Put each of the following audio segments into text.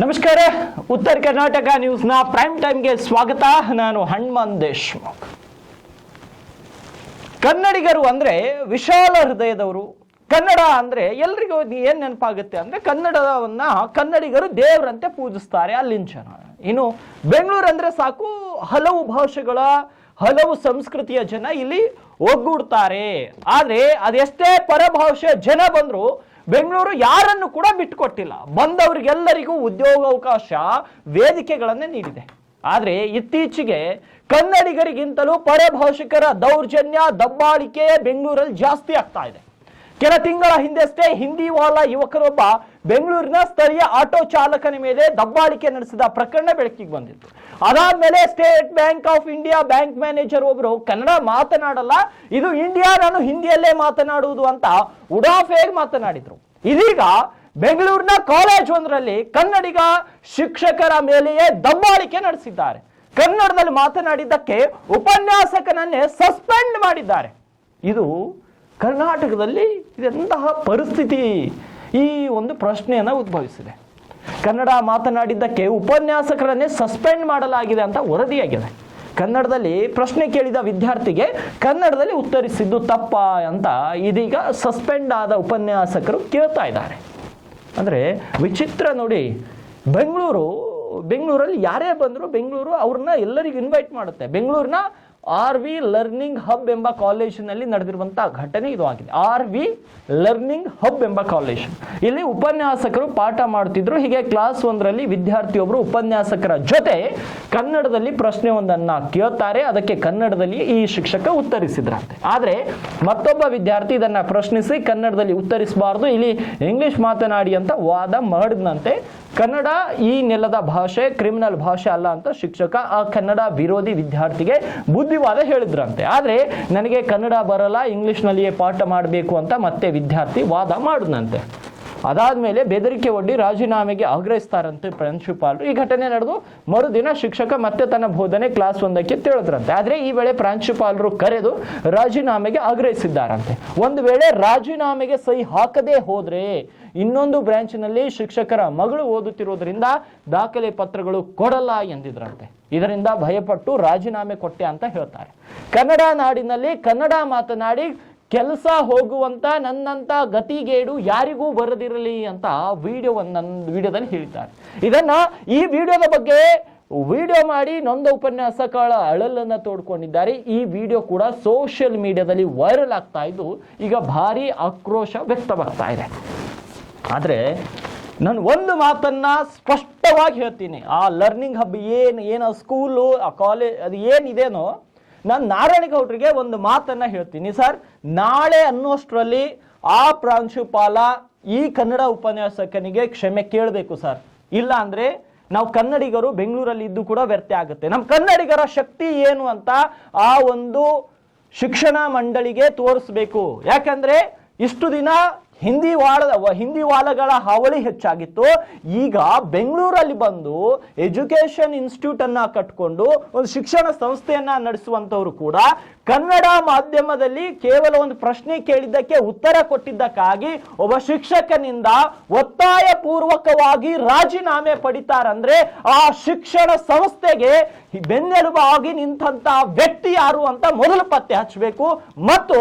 ನಮಸ್ಕಾರ. ಉತ್ತರ ಕರ್ನಾಟಕ ನ್ಯೂಸ್ನ ಪ್ರೈಮ್ ಟೈಮ್ಗೆ ಸ್ವಾಗತ. ನಾನು ಹಣ್ಮನ್ ದೇಶ್ಮುಖ್. ಕನ್ನಡಿಗರು ಅಂದರೆ ವಿಶಾಲ ಹೃದಯದವರು. ಕನ್ನಡ ಅಂದರೆ ಎಲ್ರಿಗೂ ಏನು ನೆನಪಾಗುತ್ತೆ ಅಂದರೆ ಕನ್ನಡವನ್ನು ಕನ್ನಡಿಗರು ದೇವರಂತೆ ಪೂಜಿಸ್ತಾರೆ ಅಲ್ಲಿನ ಜನ. ಇನ್ನು ಬೆಂಗಳೂರು ಅಂದರೆ ಸಾಕು ಹಲವು ಭಾಷೆಗಳ, ಹಲವು ಸಂಸ್ಕೃತಿಯ ಜನ ಇಲ್ಲಿ ಒಗ್ಗೂಡ್ತಾರೆ. ಆದರೆ ಅದೆಷ್ಟೇ ಪರಭಾಷೆ ಜನ ಬಂದ್ರು ಬೆಂಗಳೂರು ಯಾರನ್ನು ಕೂಡ ಬಿಟ್ಟುಕೊಟ್ಟಿಲ್ಲ. ಬಂದವರಿಗೆಲ್ಲರಿಗೂ ಉದ್ಯೋಗಾವಕಾಶ ವೇದಿಕೆಗಳನ್ನೇ ನೀಡಿದೆ. ಆದರೆ ಇತ್ತೀಚೆಗೆ ಕನ್ನಡಿಗರಿಗಿಂತಲೂ ಪರಭಾಷಿಕರ ದೌರ್ಜನ್ಯ, ದಬ್ಬಾಳಿಕೆ ಬೆಂಗಳೂರಲ್ಲಿ ಜಾಸ್ತಿ ಆಗ್ತಾ ಇದೆ. ಕೆಲ ತಿಂಗಳ ಹಿಂದೆಷ್ಟೇ ಹಿಂದಿ ವಾಲಾ ಯುವಕರೊಬ್ಬ ಬೆಂಗಳೂರಿನ ಸ್ಥಳೀಯ ಆಟೋ ಚಾಲಕನ ಮೇಲೆ ದಬ್ಬಾಳಿಕೆ ನಡೆಸಿದ ಪ್ರಕರಣ ಬೆಳಕಿಗೆ ಬಂದಿತ್ತು. ಅದಾದ ಮೇಲೆ State Bank of India bank manager ಒಬ್ಬರು ಕನ್ನಡ ಮಾತನಾಡಲ್ಲ, ಇದು ಇಂಡಿಯಾ, ನಾನು ಹಿಂದಿಯಲ್ಲೇ ಮಾತನಾಡುವುದು ಅಂತ ಉಡಾಫೇಗ್ ಮಾತನಾಡಿದ್ರು. ಇದೀಗ ಬೆಂಗಳೂರಿನ ಕಾಲೇಜ್ ಒಂದರಲ್ಲಿ ಕನ್ನಡಿಗ ಶಿಕ್ಷಕರ ಮೇಲೆಯೇ ದಬ್ಬಾಳಿಕೆ ನಡೆಸಿದ್ದಾರೆ. ಕನ್ನಡದಲ್ಲಿ ಮಾತನಾಡಿದ್ದಕ್ಕೆ ಉಪನ್ಯಾಸಕನನ್ನೇ ಸಸ್ಪೆಂಡ್ ಮಾಡಿದ್ದಾರೆ. ಇದು ಕರ್ನಾಟಕದಲ್ಲಿ ಇದೆಂತಹ ಪರಿಸ್ಥಿತಿ ಈ ಒಂದು ಪ್ರಶ್ನೆಯನ್ನು ಉದ್ಭವಿಸಿದೆ. ಕನ್ನಡ ಮಾತನಾಡಿದ್ದಕ್ಕೆ ಉಪನ್ಯಾಸಕರನ್ನೇ ಸಸ್ಪೆಂಡ್ ಮಾಡಲಾಗಿದೆ ಅಂತ ವರದಿಯಾಗಿದೆ. ಕನ್ನಡದಲ್ಲಿ ಪ್ರಶ್ನೆ ಕೇಳಿದ ವಿದ್ಯಾರ್ಥಿಗೆ ಕನ್ನಡದಲ್ಲಿ ಉತ್ತರಿಸಿದ್ದು ತಪ್ಪ ಅಂತ ಇದೀಗ ಸಸ್ಪೆಂಡ್ ಆದ ಉಪನ್ಯಾಸಕರು ಕೇಳ್ತಾ ಇದ್ದಾರೆ. ಅಂದರೆ ವಿಚಿತ್ರ ನೋಡಿ, ಬೆಂಗಳೂರು, ಬೆಂಗಳೂರಲ್ಲಿ ಯಾರೇ ಬಂದರೂ ಬೆಂಗಳೂರು ಅವ್ರನ್ನ ಎಲ್ಲರಿಗೂ ಇನ್ವೈಟ್ ಮಾಡುತ್ತೆ. ಬೆಂಗಳೂರಿನ ಆರ್ ವಿ ಲರ್ನಿಂಗ್ ಹಬ್ ಎಂಬ ಕಾಲೇಜಿನಲ್ಲಿ ನಡೆದಿರುವಂತಹ ಘಟನೆ ಇದು ಆಗಿದೆ. ಆರ್ ವಿ ಲರ್ನಿಂಗ್ ಹಬ್ ಎಂಬ ಕಾಲೇಜ್. ಇಲ್ಲಿ ಉಪನ್ಯಾಸಕರು ಪಾಠ ಮಾಡ್ತಿದ್ರು. ಹೀಗೆ ಕ್ಲಾಸ್ ಒಂದರಲ್ಲಿ ವಿದ್ಯಾರ್ಥಿಯೊಬ್ಬರು ಉಪನ್ಯಾಸಕರ ಜೊತೆ ಕನ್ನಡದಲ್ಲಿ ಪ್ರಶ್ನೆ ಒಂದನ್ನ ಕೇಳ್ತಾರೆ. ಅದಕ್ಕೆ ಕನ್ನಡದಲ್ಲಿ ಈ ಶಿಕ್ಷಕ ಉತ್ತರಿಸಿದ್ರಂತೆ. ಆದರೆ ಮತ್ತೊಬ್ಬ ವಿದ್ಯಾರ್ಥಿ ಇದನ್ನ ಪ್ರಶ್ನಿಸಿ ಕನ್ನಡದಲ್ಲಿ ಉತ್ತರಿಸಬಾರ್ದು. ಇಲ್ಲಿ ಇಂಗ್ಲಿಷ್ ಮಾತನಾಡಿ ಅಂತ ವಾದ ಮಾಡಿದಂತೆ ಕನ್ನಡ ಈ ನೆಲದ ಭಾಷೆ, ಕ್ರಿಮಿನಲ್ ಭಾಷೆ ಅಲ್ಲ ಅಂತ ಶಿಕ್ಷಕ ಆ ಕನ್ನಡ ವಿರೋಧಿ ವಿದ್ಯಾರ್ಥಿಗೆ ಬುದ್ಧಿವಾದ ಹೇಳಿದ್ರಂತೆ. ಆದರೆ ನನಗೆ ಕನ್ನಡ ಬರಲ್ಲ, ಇಂಗ್ಲಿಷ್ನಲ್ಲಿಯೇ ಪಾಠ ಮಾಡಬೇಕು ಅಂತ ಮತ್ತೆ ವಿದ್ಯಾರ್ಥಿ ವಾದ ಮಾಡಿದ್ನಂತೆ ಅದಾದ ಮೇಲೆ ಬೆದರಿಕೆ ಒಡ್ಡಿ ರಾಜೀನಾಮೆಗೆ ಆಗ್ರಹಿಸ್ತಾರಂತೆ ಪ್ರಾಂಶುಪಾಲರು ಈ ಘಟನೆ ನಡೆದು ಮರುದಿನ ಶಿಕ್ಷಕ ಮತ್ತೆ ತನ್ನ ಬೋಧನೆ ಕ್ಲಾಸ್ ಒಂದಕ್ಕೆ ತಿಳಿದ್ರಂತೆ ಆದರೆ ಈ ವೇಳೆ ಪ್ರಾಂಶುಪಾಲರು ಕರೆದು ರಾಜೀನಾಮೆಗೆ ಆಗ್ರಹಿಸಿದ್ದಾರಂತೆ. ಒಂದು ವೇಳೆ ರಾಜೀನಾಮೆಗೆ ಸಹಿ ಹಾಕದೇ ಹೋದ್ರೆ ಇನ್ನೊಂದು ಬ್ರಾಂಚ್ನಲ್ಲಿ ಶಿಕ್ಷಕರ ಮಗಳು ಓದುತ್ತಿರುವುದರಿಂದ ದಾಖಲೆ ಪತ್ರಗಳು ಕೊಡಲ್ಲ ಎಂದಿದ್ರಂತೆ. ಇದರಿಂದ ಭಯಪಟ್ಟು ರಾಜೀನಾಮೆ ಕೊಟ್ಟೆ ಅಂತ ಹೇಳ್ತಾರೆ. ಕನ್ನಡ ನಾಡಿನಲ್ಲಿ ಕನ್ನಡ ಮಾತನಾಡಿ ಕೆಲಸ ಹೋಗುವಂತ ನನ್ನಂತ ಗತಿಗೇಡು ಯಾರಿಗೂ ಬರದಿರಲಿ ಅಂತ ವಿಡಿಯೋ ನನ್ನ ವಿಡಿಯೋದಲ್ಲಿ ಹೇಳ್ತಾರೆ ಇದನ್ನ ಈ ವಿಡಿಯೋದ ಬಗ್ಗೆ ವಿಡಿಯೋ ಮಾಡಿ ನೊಂದ ಉಪನ್ಯಾಸಕಳ ಅಳಲನ್ನ ತೋಡ್ಕೊಂಡಿದ್ದಾರೆ. ಈ ವಿಡಿಯೋ ಕೂಡ ಸೋಷಿಯಲ್ ಮೀಡಿಯಾದಲ್ಲಿ ವೈರಲ್ ಆಗ್ತಾ ಇದ್ದು ಈಗ ಭಾರಿ ಆಕ್ರೋಶ ವ್ಯಕ್ತವಾಗ್ತಾ ಇದೆ. ಆದರೆ ನಾನು ಒಂದು ಮಾತನ್ನ ಸ್ಪಷ್ಟವಾಗಿ ಹೇಳ್ತೀನಿ. ಆ ಲರ್ನಿಂಗ್ ಹಬ್ ಏನು ಏನು ಸ್ಕೂಲು ಆ ಕಾಲೇಜ್ ಅದು ಏನಿದೇನೋ ನಾನು ನಾರಾಯಣಗೌಡರಿಗೆ ಒಂದು ಮಾತನ್ನ ಹೇಳ್ತೀನಿ ಸರ್. ನಾಳೆ ಅನ್ನೋಷ್ಟರಲ್ಲಿ ಆ ಪ್ರಾಂಶುಪಾಲ ಈ ಕನ್ನಡ ಉಪನ್ಯಾಸಕನಿಗೆ ಕ್ಷಮೆ ಕೇಳಬೇಕು ಸರ್. ಇಲ್ಲ ಅಂದ್ರೆ ನಾವು ಕನ್ನಡಿಗರು ಬೆಂಗಳೂರಲ್ಲಿ ಇದ್ದು ಕೂಡ ವ್ಯರ್ಥ ಆಗುತ್ತೆ. ನಮ್ಮ ಕನ್ನಡಿಗರ ಶಕ್ತಿ ಏನು ಅಂತ ಆ ಒಂದು ಶಿಕ್ಷಣ ಮಂಡಳಿಗೆ ತೋರಿಸ್ಬೇಕು. ಯಾಕಂದ್ರೆ ಇಷ್ಟು ದಿನ ಹಿಂದಿ ವಾಳ ಹಿಂದಿ ವಾಲಗಳ ಹಾವಳಿ ಹೆಚ್ಚಾಗಿತ್ತು. ಈಗ ಬೆಂಗಳೂರಲ್ಲಿ ಬಂದು ಎಜುಕೇಶನ್ ಇನ್ಸ್ಟಿಟ್ಯೂಟ್ ಅನ್ನ ಕಟ್ಕೊಂಡು ಒಂದು ಶಿಕ್ಷಣ ಸಂಸ್ಥೆಯನ್ನ ನಡೆಸುವಂತವರು ಕೂಡ ಕನ್ನಡ ಮಾಧ್ಯಮದಲ್ಲಿ ಕೇವಲ ಒಂದು ಪ್ರಶ್ನೆ ಕೇಳಿದ್ದಕ್ಕೆ ಉತ್ತರ ಕೊಟ್ಟಿದ್ದಕ್ಕಾಗಿ ಒಬ್ಬ ಶಿಕ್ಷಕನಿಂದ ಒತ್ತಾಯ ಪೂರ್ವಕವಾಗಿ ರಾಜೀನಾಮೆ ಪಡಿತಾರಂದ್ರೆ ಆ ಶಿಕ್ಷಣ ಸಂಸ್ಥೆಗೆ ಬೆನ್ನೆಲುಬಾಗಿ ನಿಂತಹ ವ್ಯಕ್ತಿ ಯಾರು ಅಂತ ಮೊದಲು ಪತ್ತೆ ಹಚ್ಚಬೇಕು. ಮತ್ತು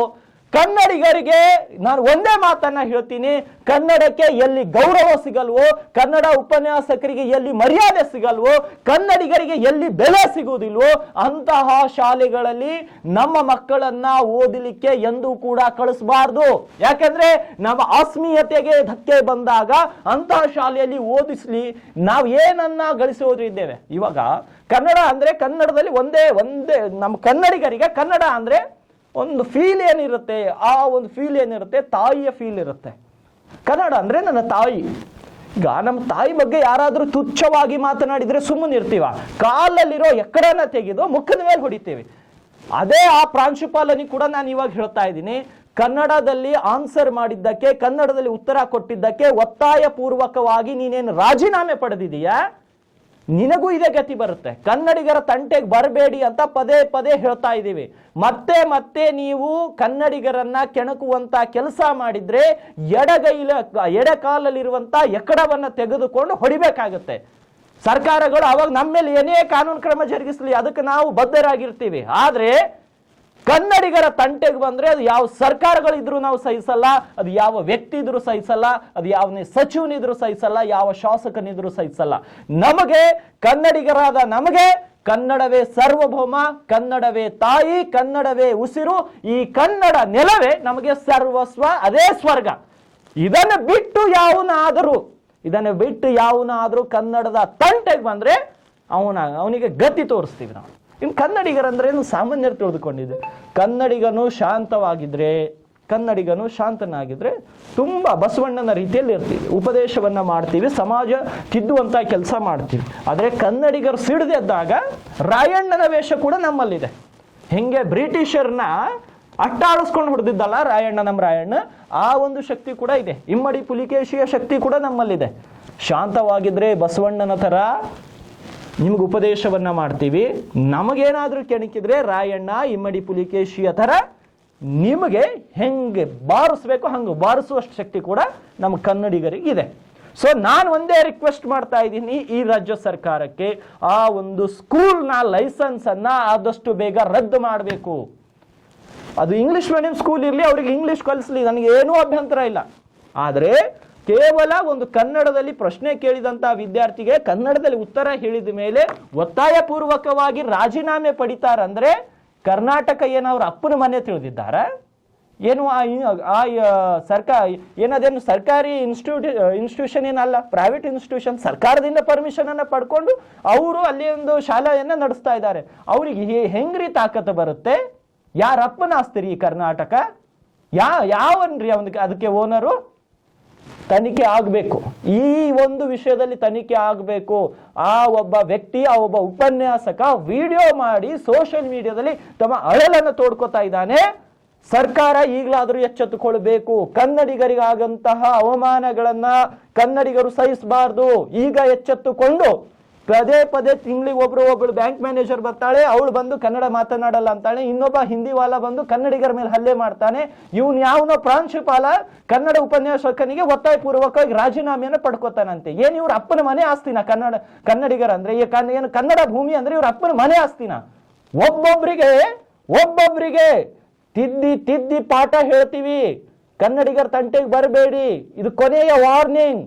ಕನ್ನಡಿಗರಿಗೆ ನಾನು ಒಂದೇ ಮಾತನ್ನ ಹೇಳ್ತೀನಿ, ಕನ್ನಡಕ್ಕೆ ಎಲ್ಲಿ ಗೌರವ ಸಿಗಲ್ವೋ, ಕನ್ನಡ ಉಪನ್ಯಾಸಕರಿಗೆ ಎಲ್ಲಿ ಮರ್ಯಾದೆ ಸಿಗಲ್ವೋ, ಕನ್ನಡಿಗರಿಗೆ ಎಲ್ಲಿ ಬೆಲೆ ಸಿಗುವುದಿಲ್ವೋ, ಅಂತಹ ಶಾಲೆಗಳಲ್ಲಿ ನಮ್ಮ ಮಕ್ಕಳನ್ನ ಓದಲಿಕ್ಕೆ ಎಂದೂ ಕೂಡ ಕಳಿಸಬಾರ್ದು. ಯಾಕಂದ್ರೆ ನಮ್ಮ ಆತ್ಮೀಯತೆಗೆ ಧಕ್ಕೆ ಬಂದಾಗ ಅಂತಹ ಶಾಲೆಯಲ್ಲಿ ಓದಿಸ್ಲಿ, ನಾವು ಏನನ್ನ ಗಳಿಸೋದ್ರಿದ್ದೇವೆ ಇವಾಗ ಕನ್ನಡ ಅಂದ್ರೆ ಕನ್ನಡದಲ್ಲಿ ಒಂದೇ ಒಂದೇ, ನಮ್ಮ ಕನ್ನಡಿಗರಿಗೆ ಕನ್ನಡ ಅಂದ್ರೆ ಒಂದು ಫೀಲ್ ಏನಿರುತ್ತೆ, ಆ ಒಂದು ಫೀಲ್ ಏನಿರುತ್ತೆ, ತಾಯಿಯ ಫೀಲ್ ಇರುತ್ತೆ. ಕನ್ನಡ ಅಂದ್ರೆ ನನ್ನ ತಾಯಿ. ಈಗ ನಮ್ಮ ತಾಯಿ ಬಗ್ಗೆ ಯಾರಾದರೂ ತುಚ್ಛವಾಗಿ ಮಾತನಾಡಿದ್ರೆ ಸುಮ್ಮನೆ ಇರ್ತೀವ. ಕಾಲಲ್ಲಿರೋ ಎಕ್ಕಡನ ತೆಗೆದು ಮುಖದ ಮೇಲೆ ಹೊಡಿತೀವಿ. ಅದೇ ಆ ಪ್ರಾಂಶುಪಾಲನಿಗೆ ಕೂಡ ನಾನು ಇವಾಗ ಹೇಳ್ತಾ ಇದ್ದೀನಿ. ಕನ್ನಡದಲ್ಲಿ ಆನ್ಸರ್ ಮಾಡಿದ್ದಕ್ಕೆ, ಕನ್ನಡದಲ್ಲಿ ಉತ್ತರ ಕೊಟ್ಟಿದ್ದಕ್ಕೆ ಒತ್ತಾಯ ಪೂರ್ವಕವಾಗಿ ನೀನೇನು ರಾಜೀನಾಮೆ ಪಡೆದಿದೀಯಾ? ನಿನಗೂ ಇದೇ ಗತಿ ಬರುತ್ತೆ. ಕನ್ನಡಿಗರ ತಂಟೆಗೆ ಬರಬೇಡಿ ಅಂತ ಪದೇ ಪದೇ ಹೇಳ್ತಾ ಇದ್ದೀವಿ. ಮತ್ತೆ ಮತ್ತೆ ನೀವು ಕನ್ನಡಿಗರನ್ನ ಕೆಣಕುವಂತ ಕೆಲಸ ಮಾಡಿದ್ರೆ ಎಡಗೈಲ, ಎಡಕಾಲಲ್ಲಿರುವಂತ ಎಕಡವನ್ನ ತೆಗೆದುಕೊಂಡು ಹೊಡಿಬೇಕಾಗುತ್ತೆ. ಸರ್ಕಾರಗಳು ಅವಾಗ ನಮ್ಮ ಮೇಲೆ ಏನೇ ಕಾನೂನು ಕ್ರಮ ಜರುಗಿಸಲಿ, ಅದಕ್ಕೆ ನಾವು ಬದ್ಧರಾಗಿರ್ತೀವಿ. ಆದ್ರೆ ಕನ್ನಡಿಗರ ತಂಟೆಗೆ ಬಂದ್ರೆ ಅದು ಯಾವ ಸರ್ಕಾರಗಳಿದ್ರು ನಾವು ಸಹಿಸಲ್ಲ, ಅದು ಯಾವ ವ್ಯಕ್ತಿ ಇದ್ರು ಸಹಿಸಲ್ಲ, ಅದು ಯಾವ ಸಚಿವನಿದ್ರು ಸಹಿಸಲ್ಲ, ಯಾವ ಶಾಸಕನಿದ್ರು ಸಹಿಸಲ್ಲ. ನಮಗೆ ಕನ್ನಡಿಗರಾದ ನಮಗೆ ಕನ್ನಡವೇ ಸರ್ವಭೌಮ, ಕನ್ನಡವೇ ತಾಯಿ, ಕನ್ನಡವೇ ಉಸಿರು, ಈ ಕನ್ನಡ ನೆಲವೇ ನಮಗೆ ಸರ್ವಸ್ವ, ಅದೇ ಸ್ವರ್ಗ. ಇದನ್ನು ಬಿಟ್ಟು ಯಾವನಾದರೂ, ಇದನ್ನು ಬಿಟ್ಟು ಯಾವನಾದರೂ ಕನ್ನಡದ ತಂಟೆಗೆ ಬಂದ್ರೆ ಅವನ, ಅವನಿಗೆ ಗತಿ ತೋರಿಸ್ತೀವಿ ನಾವು. ಇನ್ನು ಕನ್ನಡಿಗರಂದ್ರೇನು ಸಾಮಾನ್ಯರು ತಿಳಿದುಕೊಂಡಿದೆ ಕನ್ನಡಿಗನು ಶಾಂತವಾಗಿದ್ರೆ, ಕನ್ನಡಿಗನು ಶಾಂತನಾಗಿದ್ರೆ ತುಂಬ ಬಸವಣ್ಣನ ರೀತಿಯಲ್ಲಿ ಇರ್ತೀವಿ. ಉಪದೇಶವನ್ನ ಮಾಡ್ತೀವಿ, ಸಮಾಜ ತಿದ್ದುವಂತ ಕೆಲಸ ಮಾಡ್ತೀವಿ. ಆದರೆ ಕನ್ನಡಿಗರು ಸಿಡಿದೆದ್ದಾಗ ರಾಯಣ್ಣನ ವೇಷ ಕೂಡ ನಮ್ಮಲ್ಲಿದೆ. ಹೆಂಗೆ ಬ್ರಿಟಿಷರ್ನ ಅಟ್ಟಾಡಿಸ್ಕೊಂಡು ಹೊಡೆದಿದ್ದಲ್ಲ ರಾಯಣ್ಣ ನಮ್ಮ ರಾಯಣ್ಣ, ಆ ಒಂದು ಶಕ್ತಿ ಕೂಡ ಇದೆ. ಇಮ್ಮಡಿ ಪುಲಿಕೇಶಿಯ ಶಕ್ತಿ ಕೂಡ ನಮ್ಮಲ್ಲಿದೆ. ಶಾಂತವಾಗಿದ್ರೆ ಬಸವಣ್ಣನ ಥರ ನಿಮ್ಗೆ ಉಪದೇಶವನ್ನ ಮಾಡ್ತೀವಿ. ನಮಗೇನಾದ್ರೂ ಕೆಣಕಿದ್ರೆ ರಾಯಣ್ಣ, ಇಮ್ಮಡಿ ಪುಲಿಕೇಶಿಯ ಥರ ನಿಮಗೆ ಹೆಂಗೆ ಬಾರಿಸ್ಬೇಕು, ಹಂಗೆ ಬಾರಿಸುವಷ್ಟು ಶಕ್ತಿ ಕೂಡ ನಮ್ಮ ಕನ್ನಡಿಗರಿಗೆ ಇದೆ ಸೊ ನಾನು ಒಂದೇ ರಿಕ್ವೆಸ್ಟ್ ಮಾಡ್ತಾ ಇದ್ದೀನಿ ಈ ರಾಜ್ಯ ಸರ್ಕಾರಕ್ಕೆ, ಆ ಒಂದು ಸ್ಕೂಲ್ನ ಲೈಸೆನ್ಸ್ ಅನ್ನ ಆದಷ್ಟು ಬೇಗ ರದ್ದು ಮಾಡಬೇಕು. ಅದು ಇಂಗ್ಲಿಷ್ ಮೀಡಿಯಂ ಸ್ಕೂಲ್ ಇರಲಿ, ಅವ್ರಿಗೆ ಇಂಗ್ಲಿಷ್ ಕಲಿಸ್ಲಿ ನನಗೆ ಏನೂ ಅಭ್ಯಂತರ ಇಲ್ಲ. ಆದರೆ ಕೇವಲ ಒಂದು ಕನ್ನಡದಲ್ಲಿ ಪ್ರಶ್ನೆ ಕೇಳಿದಂತಹ ವಿದ್ಯಾರ್ಥಿಗೆ ಕನ್ನಡದಲ್ಲಿ ಉತ್ತರ ಹೇಳಿದ ಮೇಲೆ ಒತ್ತಾಯ ಪೂರ್ವಕವಾಗಿ ರಾಜೀನಾಮೆ ಪಡಿತಾರಂದ್ರೆ ಕರ್ನಾಟಕ ಏನು ಅವ್ರ ಅಪ್ಪನ ಮನೆ ತಿಳಿದಿದ್ದಾರ? ಏನು ಆ ಸರ್ಕಾರ ಏನದೇನು ಸರ್ಕಾರಿ ಇನ್ಸ್ಟಿಟ್ಯೂಟ್, ಇನ್ಸ್ಟಿಟ್ಯೂಷನ್ ಏನಲ್ಲ, ಪ್ರೈವೇಟ್ ಇನ್ಸ್ಟಿಟ್ಯೂಷನ್ ಸರ್ಕಾರದಿಂದ ಪರ್ಮಿಷನ್ ಅನ್ನ ಪಡ್ಕೊಂಡು ಅವರು ಅಲ್ಲಿ ಒಂದು ಶಾಲೆಯನ್ನ ನಡೆಸ್ತಾ ಇದ್ದಾರೆ. ಅವ್ರಿಗೆ ಹೆಂಗ್ರಿ ತಾಕತ್ತು ಬರುತ್ತೆ? ಯಾರಪ್ಪನ ಆಸ್ತಿರಿ ಈ ಕರ್ನಾಟಕ? ಯಾ, ಯಾವನ್ರಿ ಅವನಿಗೆ ಅದಕ್ಕೆ ಓನರು ತನಿಖೆ ಆಗಬೇಕು. ಈ ಒಂದು ವಿಷಯದಲ್ಲಿ ತನಿಖೆ ಆಗಬೇಕು. ಆ ಒಬ್ಬ ವ್ಯಕ್ತಿ ಆ ಒಬ್ಬ ಉಪನ್ಯಾಸಕ ವಿಡಿಯೋ ಮಾಡಿ ಸೋಷಿಯಲ್ ಮೀಡಿಯಾದಲ್ಲಿ ತಮ್ಮ ಅಳಲನ್ನು ತೋಡ್ಕೋತಾ ಇದ್ದಾನೆ. ಸರ್ಕಾರ ಈಗಲಾದರೂ ಎಚ್ಚೆತ್ತುಕೊಳ್ಬೇಕು. ಕನ್ನಡಿಗರಿಗಾಗಂತಹ ಅವಮಾನಗಳನ್ನ ಕನ್ನಡಿಗರು ಸಹಿಸಬಾರ್ದು. ಈಗ ಎಚ್ಚೆತ್ತುಕೊಂಡು ಪದೇ ಪದೇ ತಿಂಗಳಿಗೆ ಒಬ್ರು ಒಬ್ಳು ಬ್ಯಾಂಕ್ ಮ್ಯಾನೇಜರ್ ಬರ್ತಾಳೆ, ಅವಳು ಬಂದು ಕನ್ನಡ ಮಾತನಾಡಲ್ಲ ಅಂತಾಳೆ, ಇನ್ನೊಬ್ಬ ಹಿಂದಿ ವಾಲ ಬಂದು ಕನ್ನಡಿಗರ ಮೇಲೆ ಹಲ್ಲೆ ಮಾಡ್ತಾನೆ. ಇವನ್ ಯಾವನೋ ಪ್ರಾಂಶುಪಾಲ ಕನ್ನಡ ಉಪನ್ಯಾಸಕನಿಗೆ ಒತ್ತಾಯ ಪೂರ್ವಕವಾಗಿ ರಾಜೀನಾಮೆಯನ್ನು ಪಡ್ಕೋತಾನಂತೆ. ಏನ್ ಇವ್ರ ಅಪ್ಪನ ಮನೆ ಆಸ್ತಿನ ಕನ್ನಡ, ಕನ್ನಡಿಗರ ಅಂದ್ರೆ? ಏನು ಕನ್ನಡ ಭೂಮಿ ಅಂದ್ರೆ ಇವ್ರ ಅಪ್ಪನ ಮನೆ ಆಸ್ತಿನ? ಒಬ್ಬೊಬ್ರಿಗೆ ಒಬ್ಬೊಬ್ರಿಗೆ ತಿದ್ದಿ ತಿದ್ದಿ ಪಾಠ ಹೇಳ್ತೀವಿ. ಕನ್ನಡಿಗರ ತಂಟೆಗೆ ಬರಬೇಡಿ. ಇದು ಕೊನೆಯ ವಾರ್ನಿಂಗ್.